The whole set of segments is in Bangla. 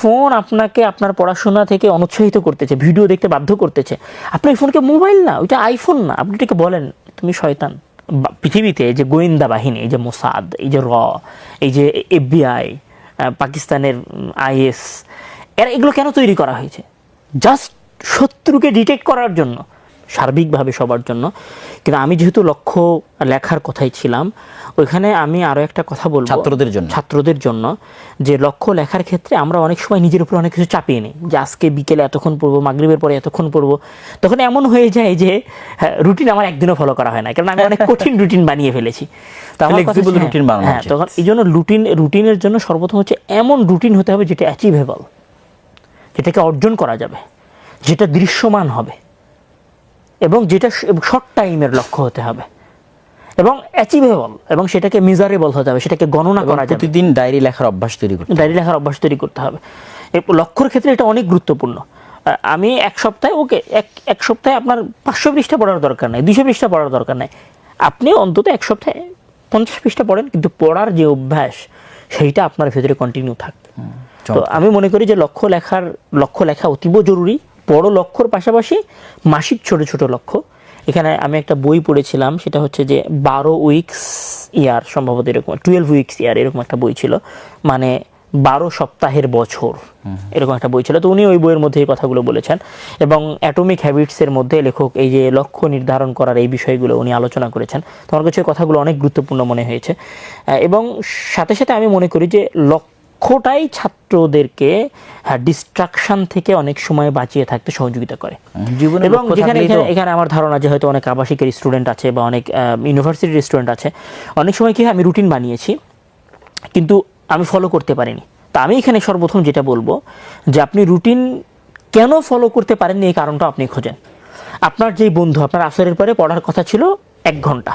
ফোন আপনাকে আপনার পড়াশোনা থেকে অনুৎসাহিত করতেছে, ভিডিও দেখতে বাধ্য করতেছে। আপনার ফোনকে মোবাইল না, ওইটা আইফোন না। আপনি এটাকে বলেন, তুমি শয়তান। পৃথিবীতে যে গোয়েন্দা বাহিনী, এই যে মোসাদ, এই যে র, এই যে এফবিআই পাকিস্তানের আইএস, এরা এগুলো কেন তৈরি করা হয়েছে? জাস্ট শত্রুকে ডিটেক্ট করার জন্য। সার্বিকভাবে সবার জন্য। কিন্তু আমি যেহেতু লক্ষ্য লেখার কথাই ছিলাম ওইখানে আমি আরও একটা কথা বলব। ছাত্রদের জন্য। ছাত্রদের জন্য যে লক্ষ্য লেখার ক্ষেত্রে আমরা অনেক সময় নিজের উপর অনেক কিছু চাপিয়ে নিই। যে আজকে বিকেলে এতক্ষণ পড়ব মাগরিবের পরে এতক্ষণ পড়ব তখন এমন হয়ে যায় যে রুটিন আমার একদিনও ফলো করা হয় না। কারণ আমি অনেক কঠিন রুটিন বানিয়ে ফেলেছি। routine বানানো হ্যাঁ তখন এই জন্য রুটিন রুটিনের জন্য সর্বপ্রথম হচ্ছে এমন রুটিন হতে হবে যেটা অ্যাচিভেবল যেটাকে অর্জন করা যাবে যেটা দৃশ্যমান হবে। এবং যেটা শর্ট টাইমের লক্ষ্য হতে হবে। এবং অ্যাচিভেবল এবং সেটাকে মিজারেবল হতে হবে সেটাকে গণনা করা যাবে। প্রতিদিন ডায়েরি লেখার অভ্যাস তৈরি করতে ডায়েরি লেখার অভ্যাস তৈরি করতে হবে। এই লক্ষ্যর ক্ষেত্রে এটা অনেক গুরুত্বপূর্ণ। আমি এক সপ্তাহে ওকে এক এক সপ্তাহে আপনার পাঁচশো পৃষ্ঠা পড়ার দরকার নাই দুইশো পৃষ্ঠা পড়ার দরকার নাই। আপনি অন্তত এক সপ্তাহে পঞ্চাশ পৃষ্ঠা পড়েন কিন্তু পড়ার যে অভ্যাস সেইটা আপনার ভেতরে কন্টিনিউ থাকবে। তো আমি মনে করি যে লক্ষ্য লেখার লক্ষ্য লেখা অতীব জরুরি। বড় লক্ষ্যর পাশাপাশি মাসিক ছোট ছোট লক্ষ্য। এখানে আমি একটা বই পড়েছিলাম সেটা হচ্ছে যে বারো উইকস ইয়ার সম্ভবত এরকম টুয়েলভ উইকস ইয়ার এরকম একটা বই ছিল। মানে বারো সপ্তাহের বছর এরকম একটা বই ছিল। তো উনি ওই বইয়ের মধ্যে এই কথাগুলো বলেছেন। এবং অ্যাটমিক হ্যাবিটসের মধ্যে লেখক এই যে লক্ষ্য নির্ধারণ করার এই বিষয়গুলো উনি আলোচনা করেছেন। তোমার কাছে কথাগুলো অনেক গুরুত্বপূর্ণ মনে হয়েছে। এবং সাথে সাথে আমি মনে করি যে লক্ষ্যটাই ছাত্রদেরকে ডিস্ট্রাকশন থেকে অনেক সময় বাঁচিয়ে থাকতে সহযোগিতা করে। এবং যেখানে এখানে- আমার ধারণা যে হয়তো অনেক আবাসিকের স্টুডেন্ট আছে বা অনেক ইউনিভার্সিটির স্টুডেন্ট আছে অনেক সময় কি হয় আমি রুটিন বানিয়েছি কিন্তু আমি ফলো করতে পারিনি। তা আমি এখানে সর্বপ্রথম যেটা বলব যে আপনি রুটিন কেন ফলো করতে পারেননি এই কারণটা আপনি খোঁজেন। আপনার যেই বন্ধু আপনার আসরের পরে পড়ার কথা ছিল এক ঘণ্টা।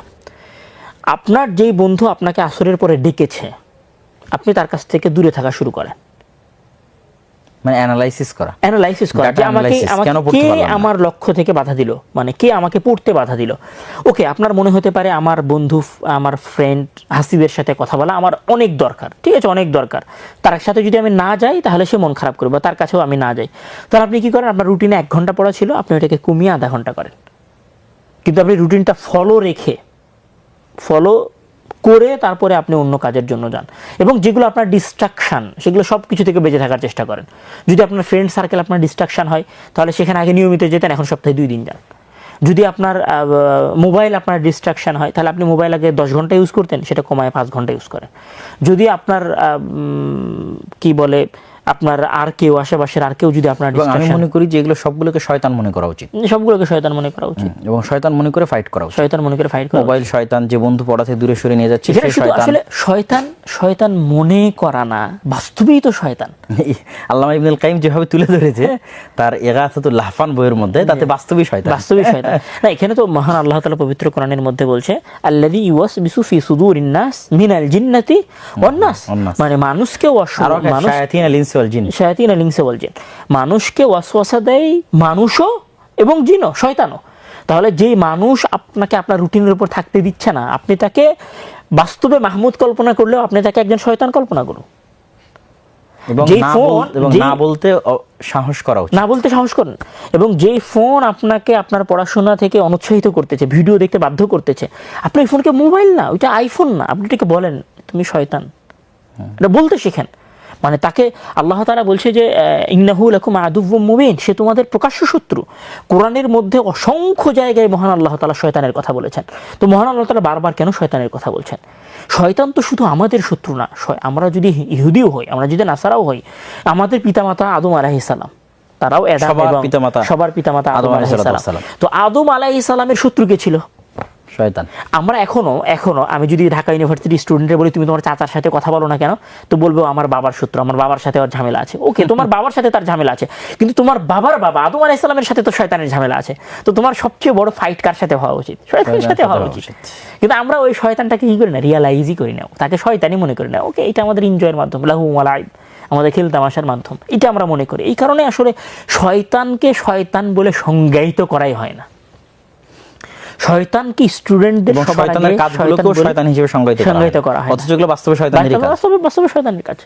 আপনার যেই বন্ধু আপনাকে আসরের পরে ডেকেছে আপনি তার কাছ থেকে দূরে থাকা শুরু করেন। মানে অ্যানালাইসিস করা। অ্যানালাইসিস করা। যে আমাকে কে আমার লক্ষ্য থেকে বাধা দিল? মানে কে আমাকে পড়তে বাধা দিল? ওকে আপনার মনে হতে পারে আমার বন্ধু আমার ফ্রেন্ড হাসিবের সাথে কথা বলা আমার অনেক দরকার। ঠিক আছে অনেক দরকার। তার সাথে যদি আমি না যাই তাহলে সে মন খারাপ করবে তার কাছেও আমি না যাই। তাহলে আপনি কি করেন? আপনার রুটিনে এক ঘণ্টা পড়া ছিল আপনি ওটাকে কমিয়ে আধা ঘণ্টা করেন। কিন্তু আপনি রুটিনটা ফলো রেখে ফলো করে তারপরে আপনি অন্য কাজের জন্য যান। এবং যেগুলো আপনার ডিস্ট্রাকশন সেগুলো সব কিছু থেকে বেঁচে থাকার চেষ্টা করেন। যদি আপনার ফ্রেন্ড সার্কেল আপনার ডিস্ট্রাকশন হয়, তাহলে সেখানে আগে নিয়মিত যেতেন, এখন সপ্তাহে দুই দিন যান। যদি আপনার মোবাইল আপনার ডিস্ট্রাকশান হয়, তাহলে আপনি মোবাইল আগে দশ ঘণ্টা ইউজ করতেন, সেটা কমায় পাঁচ ঘণ্টা ইউজ করেন। যদি আপনার কি বলে আপনার আর কেউ আশেপাশের আর কেউ যদি আপনার আমি মনে করি যে এগুলো সবগুলোকে শয়তান মনে করা উচিত। সবগুলোকে শয়তান মনে করা উচিত। এবং শয়তান মনে করে ফাইট করা উচিত। শয়তান মনে করে ফাইট করা মোবাইল শয়তান যে বন্ধু পড়া থেকে দূরে সরে নিয়ে যাচ্ছে শয়তান আসলে শয়তান শয়তান মনে করা না বাস্তবেই তো শয়তান। আল্লামা ইবনুল কাইম যেভাবে তুলে ধরেছে তার এগাথাতুল লাহফান বইয়ের মধ্যে তাতে বাস্তবিক শয়তান। বাস্তবিক শয়তান। না এখানে তো মহান আল্লাহ তাআলা পবিত্র কোরআনের মধ্যে বলছে আল্লাযী ফি সুদুরিন নাস মিনাল জিন্নাতি ওয়ান নাস। মানে মানুষকে ওয়াস- মানুষ শায়াতিন আল ইনসি ওয়াল জিন শায়াতিন লিংসে বলছেন মানুষকে ওয়াসওয়াসা দেয় মানুষও এবং জিনও শয়তানও। তাহলে যেই মানুষ আপনাকে আপনার রুটিনের উপর থাকতে দিচ্ছে না আপনি তাকে বাস্তবে মাহমুদ কল্পনা করলেও আপনি তাকে একজন শয়তান কল্পনা করুন। এবং না বলতে সাহস করা উচিত। না বলতে সাহস করেন। এবং যেই ফোন আপনাকে আপনার পড়াশোনা থেকে অনুৎসাহিত করতেছে ভিডিও দেখতে বাধ্য করতেছে আপনি এই ফোনকে মোবাইল না ওইটা আইফোন না আপনি এটাকে বলেন তুমি শয়তান। এটা বলতে শিখেন। মানে তাকে আল্লাহ তাআলা বলছে যে আহ, ইন্নাহু লাকুম আদুব্বুম মুবিন সে তোমাদের প্রকাশ্য শত্রু। কোরআনের মধ্যে অসংখ্য জায়গায় মহান আল্লাহ তাআলা শয়তানের কথা বলেছেন। তো মহান আল্লাহ তাআলা বারবার কেন শয়তানের কথা বলছেন? শয়তান তো শুধু আমাদের শত্রু না আমরা যদি ইহুদিও হই আমরা যদি নাসারাও হই আমাদের পিতামাতা আদম আলাইহিস সালাম তারাও সবার পিতামাতা সবার পিতামাতা আদম আলাইহিসসালাম। তো আদম আলাইহিস সালামের শত্রু কে ছিল? শয়তান। আমরা এখনও এখনও আমি যদি ঢাকা ইউনিভার্সিটির স্টুডেন্টে বলি তুমি তোমার চাচার সাথে কথা বলো না কেন তো বলব আমার বাবার সূত্র আমার বাবার সাথে ওর ঝামেলা আছে। ওকে তোমার বাবার সাথে তার ঝামেলা আছে কিন্তু তোমার বাবার বাবা আদম আলাইহিস সালামের সাথে তো শয়তানের ঝামেলা আছে। তো তোমার সবচেয়ে বড় ফাইট কার সাথে হওয়া উচিত? শয়তানের সাথে হওয়া উচিত। কিন্তু আমরা ওই শয়তানটাকে কি করি না রিয়ালাইজই করি না তাকে শয়তানি মনে করি না। ওকে এটা আমাদের এনজয়ের মাধ্যম লাহু ওয়ালাইব আমাদের খেল তামাশার মাধ্যম এটা আমরা মনে করি। এই কারণে আসলে শয়তানকে শয়তান বলে সংজ্ঞায়িত করাই হয় না। শয়তান কি স্টুডেন্টদের শয়তানের কাজগুলোকেও শয়তান হিসেবে সংজ্ঞায়িত করা সংজ্ঞায়িত হয়। করা হয়। অথচ এগুলো বাস্তবে শয়তানেরই কাজ। বাস্তবে বাস্তবে শয়তানের কাজ।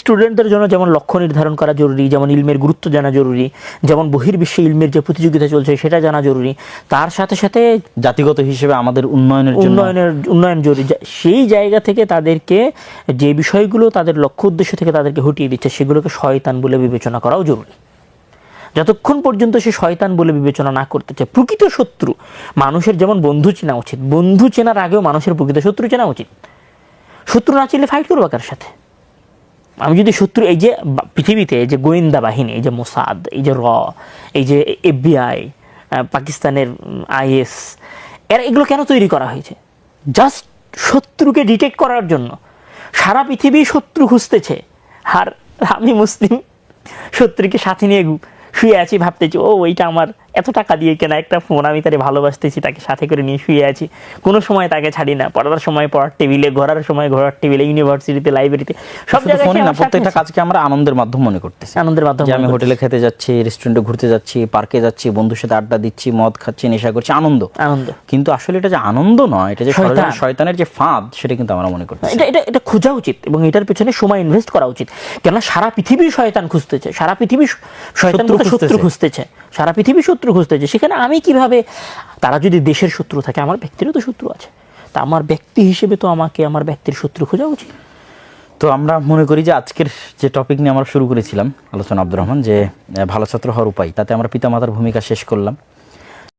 স্টুডেন্টদের জন্য যেমন লক্ষ্য নির্ধারণ করা জরুরি যেমন ইলমের গুরুত্ব জানা জরুরি যেমন বহির্বিশ্বে ইলমের যে প্রতিযোগিতা চলছে সেটা জানা জরুরি তার সাথে সাথে জাতিগত হিসেবে আমাদের উন্নয়নের উন্নয়নের উন্নয়ন জরুরি। সেই জায়গা থেকে তাদেরকে যে বিষয়গুলো তাদের লক্ষ্য উদ্দেশ্য থেকে তাদেরকে হটিয়ে দিচ্ছে সেগুলোকে শয়তান বলে বিবেচনা করাও জরুরি। যতক্ষণ পর্যন্ত সে শয়তান বলে বিবেচনা না করতে চায়, প্রকৃত শত্রু, মানুষের যেমন বন্ধু চেনা উচিত, বন্ধু চেনার আগেও মানুষের প্রকৃত শত্রু চেনা উচিত। শত্রু না চিনলে ফাইট করব কার সাথে? আমি যদি শত্রু, এই যে পৃথিবীতে এই যে গোয়েন্দা বাহিনী, এই যে মোসাদ, এই যে র, এই যে এফবিআই পাকিস্তানের আইএস, এরা এগুলো কেন তৈরি করা হয়েছে? জাস্ট শত্রুকে ডিটেক্ট করার জন্য। সারা পৃথিবী শত্রু খুঁজতেছে। আর আমি মুসলিম, শত্রুকে সাথে নিয়ে শুয়ে আছি ভাবতেছি ও ওইটা আমার এত টাকা দিয়ে কেনা একটা ফোন আমি তারে ভালোবাসতেছি তাকে সাথে করে নিয়ে শুয়ে আছি। কোনো সময় তাকে ছাড়ি না পড়ার সময় পড়ার টেবিলে ঘোরার সময় ঘোরার টেবিলে ইউনিভার্সিটিতে লাইব্রেরিতে সব জায়গায় না প্রত্যেকটা কাজকে আমরা আনন্দের মাধ্যম মনে করতেছি। আনন্দের মাধ্যমে আমি হোটেলে খেতে যাচ্ছি রেস্টুরেন্টে ঘুরতে যাচ্ছি পার্কে যাচ্ছি বন্ধুর সাথে আড্ডা দিচ্ছি মদ খাচ্ছি নেশা করছি আনন্দ। আনন্দ। কিন্তু আসলে এটা যে আনন্দ নয় এটা যে শয়তান। শয়তানের যে ফাঁদ সেটা কিন্তু আমরা মনে করতেছি। এটা এটা এটা খোঁজা উচিত এবং এটার পেছনে সময় ইনভেস্ট করা উচিত। কেননা সারা পৃথিবী শয়তান খুঁজতেছে সারা পৃথিবী শয়তান শত্রু খুঁজতেছে। সারা পৃথিবী শত্রু খুঁজতে যে, সেখানে আমি কীভাবে, তারা যদি দেশের শত্রু থাকে, আমার ব্যক্তিরও তো শত্রু আছে। তা আমার ব্যক্তি হিসেবে তো আমাকে আমার ব্যক্তির শত্রু খোঁজা উচিত। তো আমরা মনে করি যে, আজকের যে টপিক নিয়ে আমরা শুরু করেছিলাম, আলোচনা আব্দুর রহমান, যে ভালো ছাত্র হওয়ার উপায়, তাতে আমরা পিতামাতার ভূমিকা শেষ করলাম।